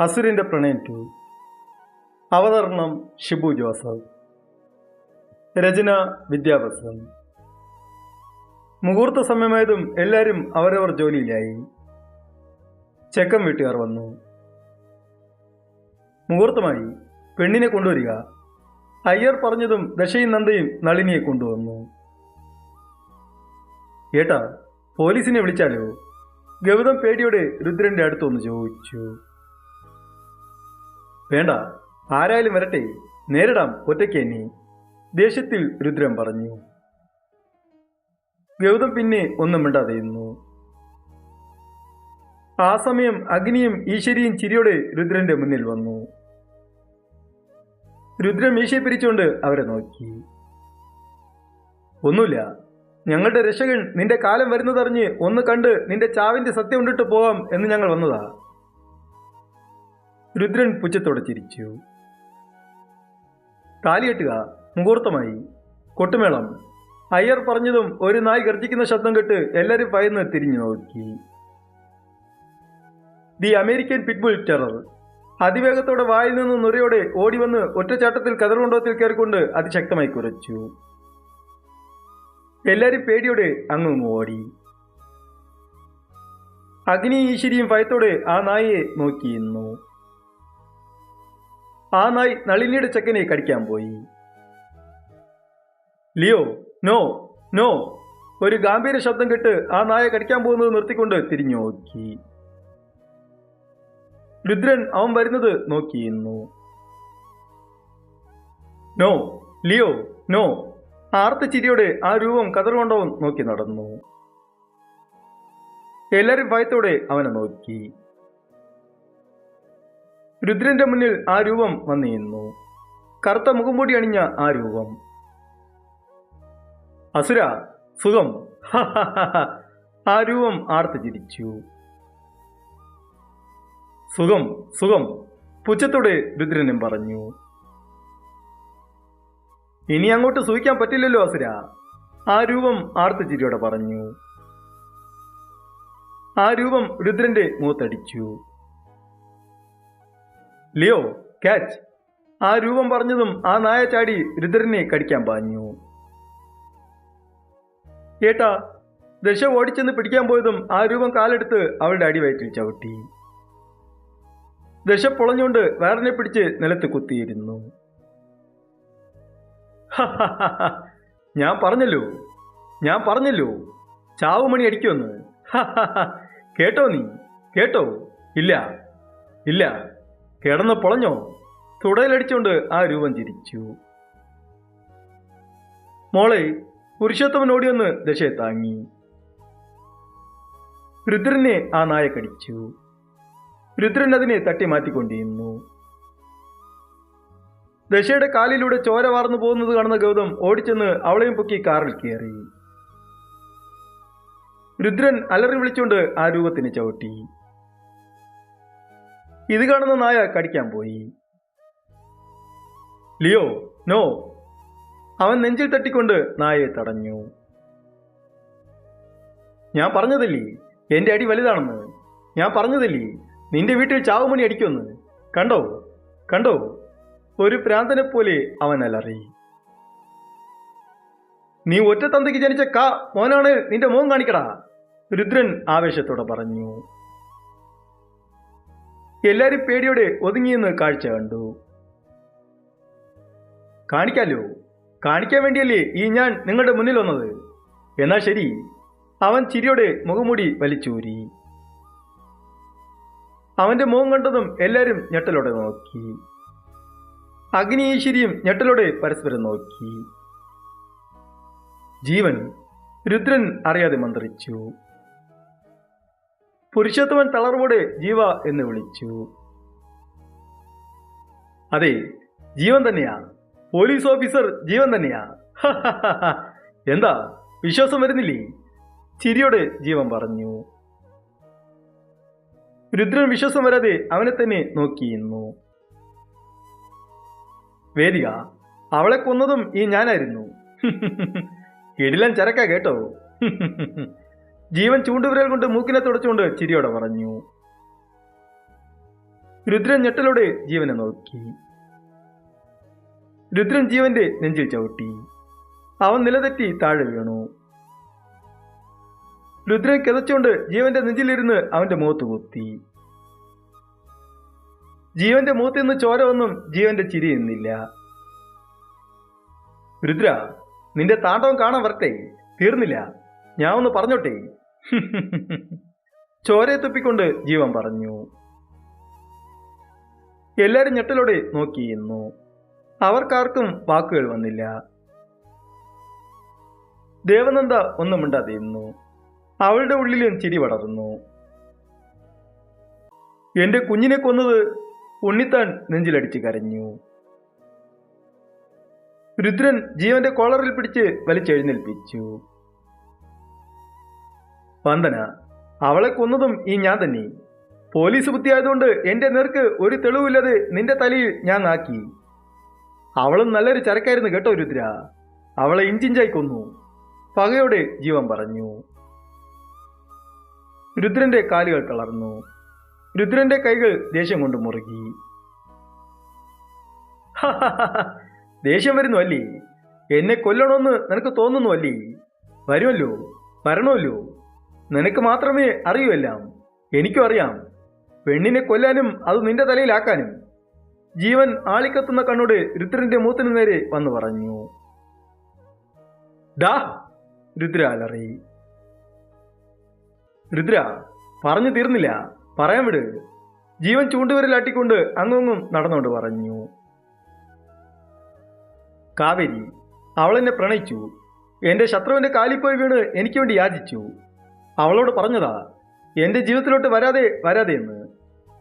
അസുരന്റെ പ്രണയം ടു അവതരണം ഷിബു ജോസഫ്. രചന വിദ്യാഭ്യാസം. മുഹൂർത്ത സമയമായതും എല്ലാവരും അവരവർ ജോലിയിലായി. ചെക്കൻ വീട്ടുകാർ വന്നു. മുഹൂർത്തമായി പെണ്ണിനെ കൊണ്ടുവരിക. അയ്യർ പറഞ്ഞതും ദശയും നന്ദയും നളിനിയെ കൊണ്ടുവന്നു. ഏട്ടാ പോലീസിനെ വിളിച്ചാലോ? ഗൗതം പേടിയോടെ രുദ്രന്റെ അടുത്തൊന്ന് ചോദിച്ചു. വേണ്ട ആരായാലും വരട്ടെ നേരിടാം ഒറ്റയ്ക്ക് ദേഷ്യത്തിൽ രുദ്രൻ പറഞ്ഞു. ഗൗതം പിന്നെ ഒന്നും മിണ്ടാതെ ഇരുന്നു ആ സമയം അഗ്നിയും ഈശ്വരിയും ചിരിയോടെ രുദ്രന്റെ മുന്നിൽ വന്നു. രുദ്രം മീശയെ പിരിച്ചുകൊണ്ട് അവരെ നോക്കി. ഒന്നുമില്ല ഞങ്ങളുടെ രക്ഷകൻ നിന്റെ കാലം വരുന്നതറിഞ്ഞ് ഒന്ന് കണ്ട് നിന്റെ ചാവിന്റെ സത്യം ഉണ്ടിട്ട് പോകാം എന്ന് ഞങ്ങൾ വന്നതാ. രുദ്രൻ പുച്ഛത്തോടെ ചിരിച്ചു. താലിയെട്ടുക മുഹൂർത്തമായി. കൊട്ടുമേളം. അയ്യർ പറഞ്ഞതും ഒരു നായ് ഗർജിക്കുന്ന ശബ്ദം കേട്ട് എല്ലാവരും ഭയന്ന് തിരിഞ്ഞു നോക്കി. The American pitbull terror. അതിവേഗത്തോടെ വായിൽ നിന്ന് നുരയോടെ ഓടി വന്ന് ഒറ്റച്ചാട്ടത്തിൽ കതറുകൊണ്ടത്തിൽ കയറിക്കൊണ്ട് അതിശക്തമായി കുറച്ചു എല്ലാവരും പേടിയോടെ അങ്ങും ഓടി. അഗ്നി ഈശ്വരിയും ഭയത്തോടെ ആ നായയെ നോക്കിയിരുന്നു ആ നായ് നളിനിയുടെ ചെക്കനെ കടിക്കാൻ പോയി. Leo no no. ഒരു ഗാംഭീര ശബ്ദം കേട്ട് ആ നായ കടിക്കാൻ പോകുന്നത് നിർത്തിക്കൊണ്ട് തിരിഞ്ഞു നോക്കി. രുദ്രൻ അവൻ വരുന്നത് നോക്കിയിരുന്നു നോ ലിയോ നോ. ആർത്ത ചിരിയോടെ ആ രൂപം കതറുകൊണ്ടവൻ നോക്കി നടന്നു. എല്ലാവരും ഭയത്തോടെ അവനെ നോക്കി. രുദ്രന്റെ മുന്നിൽ ആ രൂപം വന്നിരുന്നു. കറുത്ത മുഖംമൂടി അണിഞ്ഞ ആ രൂപം. അസുര സുഖം. ആ രൂപം ആർത്തു ചിരിച്ചു. സുഖം സുഖം പുച്ഛത്തോടെ രുദ്രനും പറഞ്ഞു. ഇനി അങ്ങോട്ട് സൂഹിക്കാൻ പറ്റില്ലല്ലോ അസുര. ആ രൂപം ആർത്തു ചിരിയോടെ പറഞ്ഞു. ആ രൂപം രുദ്രന്റെ മൂത്തടിച്ചു ലിയോ കാച്ച് ആ രൂപം പറഞ്ഞതും ആ നായ ചാടി രുദ്രനെ കടിക്കാൻ പാഞ്ഞു. ഏട്ടാ ദശ ഓടിച്ചെന്ന് പിടിക്കാൻ പോയതും ആ രൂപം കാലെടുത്ത് അവളുടെ അടിവയറ്റിൽ ചവിട്ടി. ദശ പൊളഞ്ഞുകൊണ്ട് വേറനെ പിടിച്ച് നിലത്ത് കുത്തിയിരുന്നു. ഞാൻ പറഞ്ഞല്ലോ ഞാൻ പറഞ്ഞല്ലോ. ചാവുമണി അടിക്കുമെന്ന്. കേട്ടോ നീ? കേട്ടോ? ഇല്ല ഇല്ല. കിടന്ന് പൊളഞ്ഞോ? തുടയിലടിച്ചുകൊണ്ട് ആ രൂപം ചിരിച്ചു. മോളെ പുരുഷോത്തമനോടി ഒന്ന് ദശയെ താങ്ങി. രുദ്രനെ ആ നായ കടിച്ചു രുദ്രൻ അതിനെ തട്ടി മാറ്റിക്കൊണ്ടിരുന്നു. ദശയുടെ കാലിലൂടെ ചോര വാർന്നു പോകുന്നത് കാണുന്ന ഗൗതം ഓടിച്ചെന്ന് അവളെയും പൊക്കി കാറിൽ കയറി. രുദ്രൻ അലറി വിളിച്ചുകൊണ്ട് ആ രൂപത്തിന് ചവിട്ടി. ഇത് കാണുന്ന നായ കടിക്കാൻ പോയി. Leo no. അവൻ നെഞ്ചിൽ തട്ടിക്കൊണ്ട് നായയെ തടഞ്ഞു. ഞാൻ പറഞ്ഞതല്ലേ? എന്റെ അടി വലുതാണെന്ന്. ഞാൻ പറഞ്ഞതല്ലേ? നിന്റെ വീട്ടിൽ ചാവുമണി അടിക്കുമെന്ന്. കണ്ടോ? കണ്ടോ? ഒരു പ്രാന്തനെ പോലെ അവൻ അലറി. നീ ഒറ്റ തന്തയ്ക്ക് ജനിച്ച കാ മോനാണ് നിന്റെ മോൻ കാണിക്കടാ രുദ്രൻ ആവേശത്തോടെ പറഞ്ഞു. എല്ലാരും പേടിയോടെ ഒതുങ്ങിയെന്ന് കാഴ്ച കണ്ടു. കാണിക്കാലോ? കാണിക്കാൻ വേണ്ടിയല്ലേ ഈ ഞാൻ നിങ്ങളുടെ മുന്നിൽ വന്നത്? എന്നാ ശരി. അവൻ ചിരിയോടെ മുഖംമൂടി വലിച്ചൂരി. അവന്റെ മുഖം കണ്ടതും എല്ലാവരും ഞെട്ടലോടെ നോക്കി. അഗ്നി ഈശ്വരിയും ഞെട്ടലോടെ പരസ്പരം നോക്കി. ജീവൻ രുദ്രൻ അറിയാതെ മന്ത്രിച്ചു. പുരുഷോത്തമൻ തളർവോടെ ജീവ എന്ന് വിളിച്ചു. അതെ ജീവൻ തന്നെയാണ് പോലീസ് ഓഫീസർ ജീവൻ തന്നെയാണ് എന്താ വിശ്വാസം വരുന്നില്ലേ? ചിരിയോടെ ജീവൻ പറഞ്ഞു. രുദ്രൻ വിശ്വാസം വരാതെ അവനെ തന്നെ നോക്കിയിരുന്നു. വേദിക അവളെ കൊന്നതും ഈ ഞാനായിരുന്നു. കിടിലൻ ചരക്ക കേട്ടോ. ജീവൻ ചൂണ്ടുവിരൽ കൊണ്ട് മൂക്കിനെ തുടച്ചുകൊണ്ട് ചിരിയോടെ പറഞ്ഞു. രുദ്രൻ ഞെട്ടലോടെ ജീവനെ നോക്കി. രുദ്രൻ ജീവന്റെ നെഞ്ചിൽ ചവിട്ടി. അവൻ നിലതെറ്റി താഴെ വീണു. രുദ്രൻ കിതച്ചുകൊണ്ട് ജീവന്റെ നെഞ്ചിലിരുന്ന് അവന്റെ മുഖത്ത് കുത്തി. ജീവന്റെ മുഖത്ത് നിന്ന് ചോര ഒന്നും ജീവന്റെ ചിരി നിന്നില്ല. രുദ്ര നിന്റെ താണ്ടവം കാണാൻ വരട്ടെ. തീർന്നില്ല. ഞാൻ ഒന്ന് പറഞ്ഞോട്ടെ. ചോരയെ തുപ്പിക്കൊണ്ട് ജീവൻ പറഞ്ഞു. എല്ലാരും ഞെട്ടലോടെ നോക്കിയിരുന്നു അവർക്കാർക്കും വാക്കുകൾ വന്നില്ല. ദേവനന്ദ ഒന്നും മിണ്ടാതിരുന്നു അവളുടെ ഉള്ളിലും ചിരി വളർന്നു. എന്റെ കുഞ്ഞിനെ കൊന്നത് ഉണ്ണിത്താൻ നെഞ്ചിലടിച്ച് കരഞ്ഞു. രുദ്രൻ ജീവന്റെ കോളറിൽ പിടിച്ച് വലിച്ചെഴുന്നേൽപ്പിച്ചു. വന്ദന അവളെ കൊന്നതും ഈ ഞാൻ തന്നെ. പോലീസ് ബുദ്ധിയായതുകൊണ്ട് എന്റെ നേർക്ക് ഒരു തെളിവില്ലാതെ നിന്റെ തലയിൽ ഞാൻ ആക്കി അവളും നല്ലൊരു ചരക്കായിരുന്നു കേട്ടോ രുദ്ര. അവളെ ഇഞ്ചിഞ്ചായി കൊന്നു. പകയോടെ ജീവൻ പറഞ്ഞു. രുദ്രന്റെ കാലുകൾ തളർന്നു. രുദ്രന്റെ കൈകൾ ദേഷ്യം കൊണ്ട് മുറുകി. ദേഷ്യം വരുന്നു അല്ലേ? എന്നെ കൊല്ലണമെന്ന് നിനക്ക് തോന്നുന്നു അല്ലേ? വരുമല്ലോ വരണമല്ലോ. നിനക്ക് മാത്രമേ അറിയൂ എനിക്കും അറിയാം. പെണ്ണിനെ കൊല്ലാനും അത് നിന്റെ തലയിലാക്കാനും. ജീവൻ ആളിക്കത്തുന്ന കണ്ണോട് രുദ്രന്റെ മൂത്തിനു നേരെ വന്നു പറഞ്ഞു. ഡാ രുദ്ര അലറി. രുദ്ര പറഞ്ഞു തീർന്നില്ല. പറയാൻ വിട്. ജീവൻ ചൂണ്ടുവിരലാട്ടിക്കൊണ്ട് അങ്ങൊന്നും നടന്നുകൊണ്ട് പറഞ്ഞു. കാവേരി അവളെന്നെ പ്രണയിച്ചു. എന്റെ ശത്രുവിന്റെ കാലിപ്പോയി പോയി വീണ് എനിക്ക് വേണ്ടി യാചിച്ചു. അവളോട് പറഞ്ഞതാ എന്റെ ജീവിതത്തിലോട്ട് വരാതെ വരാതെ എന്ന്.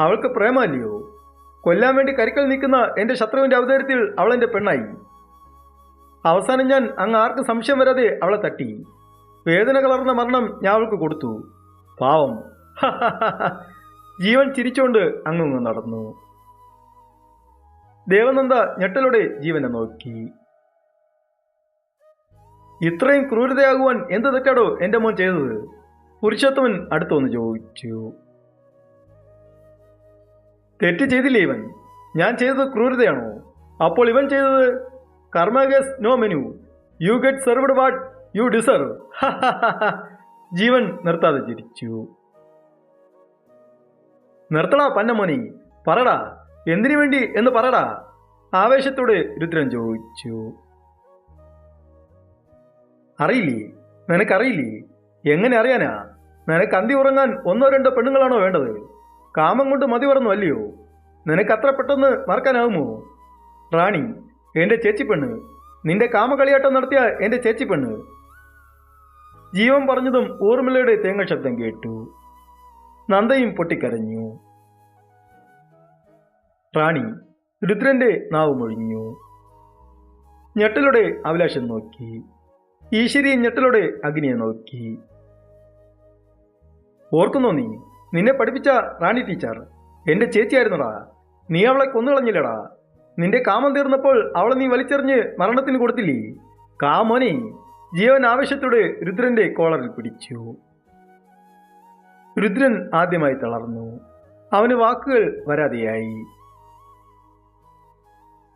അവൾക്ക് പ്രേമല്ലയോ കൊല്ലാൻ വേണ്ടി കരിക്കൽ നിൽക്കുന്ന എന്റെ ശത്രുവിന്റെ അവതാരത്തിൽ അവളെന്റെ പെണ്ണായി. അവസാനം ഞാൻ അങ്ങ് ആർക്കും സംശയം വരാതെ അവളെ തട്ടി. വേദന കളർന്ന മരണം ഞാൻ അവൾക്ക് കൊടുത്തു. പാവം. ജീവൻ ചിരിച്ചുകൊണ്ട് അങ്ങ് നടന്നു. ദേവനന്ദ ഞെട്ടലോടെ ജീവനെ നോക്കി. ഇത്രയും ക്രൂരതയാകുവാൻ എന്ത് തെറ്റാടോ എന്റെ മോൻ ചെയ്തത്? പുരുഷോത്തമൻ അടുത്തൊന്ന് ചോദിച്ചു. തെറ്റ് ചെയ്തില്ലേ ഇവൻ? ഞാൻ ചെയ്തത് ക്രൂരതയാണോ? അപ്പോൾ ഇവൻ ചെയ്തത് karma has no menu. You get served what you deserve ജീവൻ നിർത്താതെ ചിരിച്ചു. നിർത്തടാ പന്നമോനി പറടാ. എന്തിനു വേണ്ടി എന്ന് പറടാ. ആവേശത്തോടെ രുദ്രൻ ചോദിച്ചു. അറിയില്ലേ? നിനക്കറിയില്ലേ? എങ്ങനെ അറിയാനാ? നിനക്ക് അന്തി ഉറങ്ങാൻ ഒന്നോ രണ്ടോ പെണ്ണുങ്ങളാണോ വേണ്ടത്? കാമം കൊണ്ട് മതി പറഞ്ഞു അല്ലയോ? നിനക്ക് അത്ര പെട്ടെന്ന് മറക്കാനാവുമോ? റാണി എന്റെ ചേച്ചിപ്പെണ്ണ് നിന്റെ കാമകളിയാട്ടം നടത്തിയ എന്റെ ചേച്ചിപ്പെണ്ണ് ജീവൻ പറഞ്ഞതും ഊർമിളയുടെ തേങ്ങ ശബ്ദം കേട്ടു. നന്ദയും പൊട്ടിക്കരഞ്ഞു. റാണി രുദ്രന്റെ നാവ് മൊഴിഞ്ഞു. ഞെട്ടലുടെ അഭിലാഷം നോക്കി. ഈശ്വരി ഞെട്ടലുടെ അഗ്നിയെ നോക്കി. ഓർക്കുന്നോ നീ? നിന്നെ പഠിപ്പിച്ച റാണി ടീച്ചർ. എന്റെ ചേച്ചിയായിരുന്നടാ. നീ അവളെ കൊന്നുകളഞ്ഞില്ലടാ. നിന്റെ കാമം തീർന്നപ്പോൾ അവളെ നീ വലിച്ചെറിഞ്ഞ് മരണത്തിന് കൊടുത്തില്ലേ? കാമോനെ ജീവൻ ആവേശത്തോടെ രുദ്രന്റെ കോളറിൽ പിടിച്ചു. രുദ്രൻ ആദ്യമായി തളർന്നു. അവന് വാക്കുകൾ വരാതെയായി.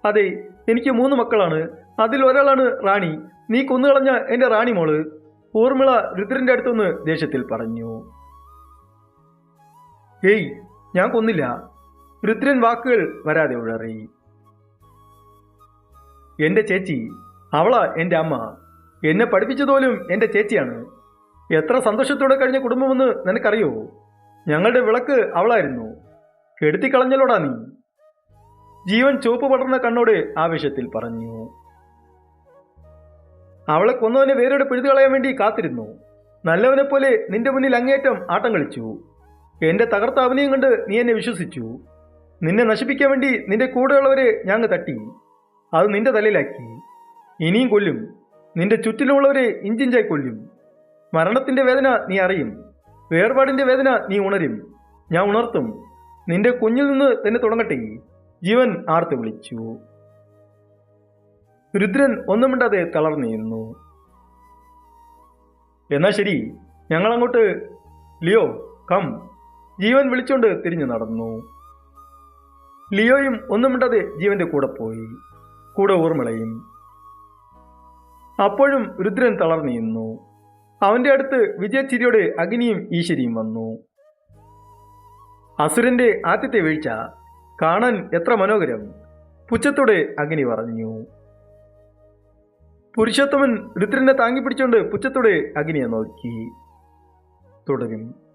അതെ എനിക്ക് മൂന്ന് മക്കളാണ്. അതിൽ ഒരാളാണ് റാണി. നീ കൊന്നുകളഞ്ഞ എന്റെ റാണി മോൾ ഊർമിള രുദ്രന്റെ അടുത്തുനിന്ന് ദേഷ്യത്തിൽ പറഞ്ഞു. ഏയ് ഞാൻ കൊന്നില്ല. രുദ്രൻ വാക്കുകൾ വരാതെ ഉഴറി. എന്റെ ചേച്ചി അവളാ എന്റെ അമ്മ. എന്നെ പഠിപ്പിച്ചതുപോലും എന്റെ ചേച്ചിയാണ്. എത്ര സന്തോഷത്തോടെ കഴിഞ്ഞ കുടുംബമെന്ന് നിനക്കറിയോ? ഞങ്ങളുടെ വിളക്ക് അവളായിരുന്നു. കെടുത്തിക്കളഞ്ഞലോടാ നീ. ജീവൻ ചുവപ്പ് പടർന്ന കണ്ണോട് ആവേശത്തിൽ പറഞ്ഞു. അവളെ കൊന്നവനെ വേരോടെ പിഴുതു കളയാൻ വേണ്ടി കാത്തിരുന്നു. നല്ലവനെ പോലെ നിന്റെ മുന്നിൽ അങ്ങേറ്റം ആട്ടം കളിച്ചു. എന്റെ തകർത്ത അവനെയും കണ്ട് നീ എന്നെ വിശ്വസിച്ചു. നിന്നെ നശിപ്പിക്കാൻ വേണ്ടി നിന്റെ കൂടെയുള്ളവരെ ഞാൻ തട്ടി. അത് നിന്റെ തലയിലാക്കി. ഇനിയും കൊല്ലും. നിന്റെ ചുറ്റിലുമുള്ളവരെ ഇഞ്ചിഞ്ചായി കൊല്ലും. മരണത്തിന്റെ വേദന നീ അറിയും. വേർപാടിന്റെ വേദന നീ ഉണരും. ഞാൻ ഉണർത്തും. നിന്റെ കുഞ്ഞിൽ നിന്ന് തന്നെ തുടങ്ങട്ടെ. ജീവൻ ആർത്ത് വിളിച്ചു. രുദ്രൻ ഒന്നും മിണ്ടാതെ തളർന്നിരുന്നു എന്നാ ശരി. ഞങ്ങളങ്ങോട്ട് ലിയോ കം. ജീവൻ വിളിച്ചുകൊണ്ട് തിരിഞ്ഞു നടന്നു. ലിയോയും ഒന്നും മിണ്ടാതെ ജീവന്റെ കൂടെ പോയി. കൂടെ ഊർമിളയും. അപ്പോഴും രുദ്രൻ തളർന്നിരുന്നു അവന്റെ അടുത്ത് വിജയച്ചിരിയോടെ അഗ്നിയും ഈശ്വരിയും വന്നു. അസുരന്റെ ആദ്യത്തെ വീഴ്ച. കാണാൻ എത്ര മനോഹരം. പുച്ഛത്തോടെ അഗ്നി പറഞ്ഞു. പുരുഷോത്തമൻ രുദ്രനെ താങ്ങിപ്പിടിച്ചുകൊണ്ട് പുച്ഛത്തോടെ അഗ്നിയെ നോക്കി. തുടരും.